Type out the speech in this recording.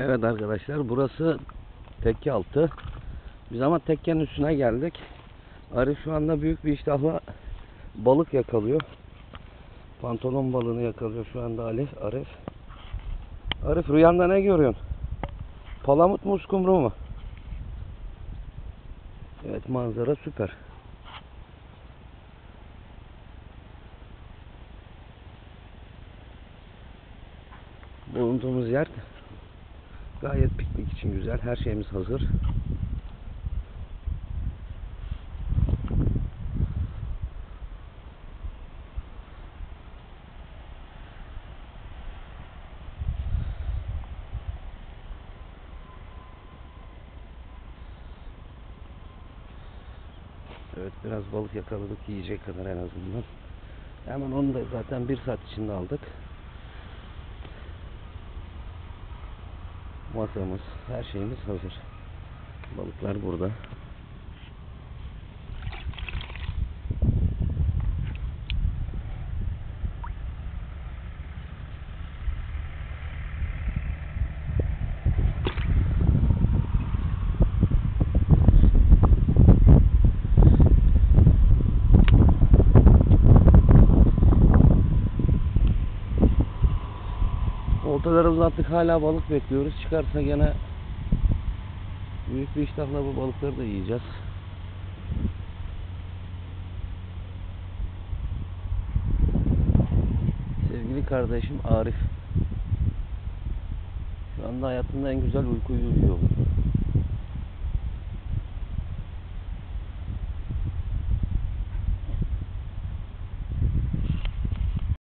Evet arkadaşlar burası tekke altı. Biz ama tekkenin üstüne geldik. Arif şu anda büyük bir iştahla balık yakalıyor. Pantolon balığını yakalıyor şu anda Arif. Arif. Arif rüyanda ne görüyorsun? Palamut mu uskumru mu? Evet manzara süper. Bulunduğumuz yer gayet piknik için güzel. Her şeyimiz hazır. Evet biraz balık yakaladık yiyecek kadar en azından. Hemen onu da zaten bir saat içinde aldık. Masamız, her şeyimiz hazır. Balıklar burada. Oltaları uzattık hala balık bekliyoruz. Çıkarsa gene büyük bir iştahla bu balıkları da yiyeceğiz. Sevgili kardeşim Arif. Şu anda hayatında en güzel uykuyu uyuyor.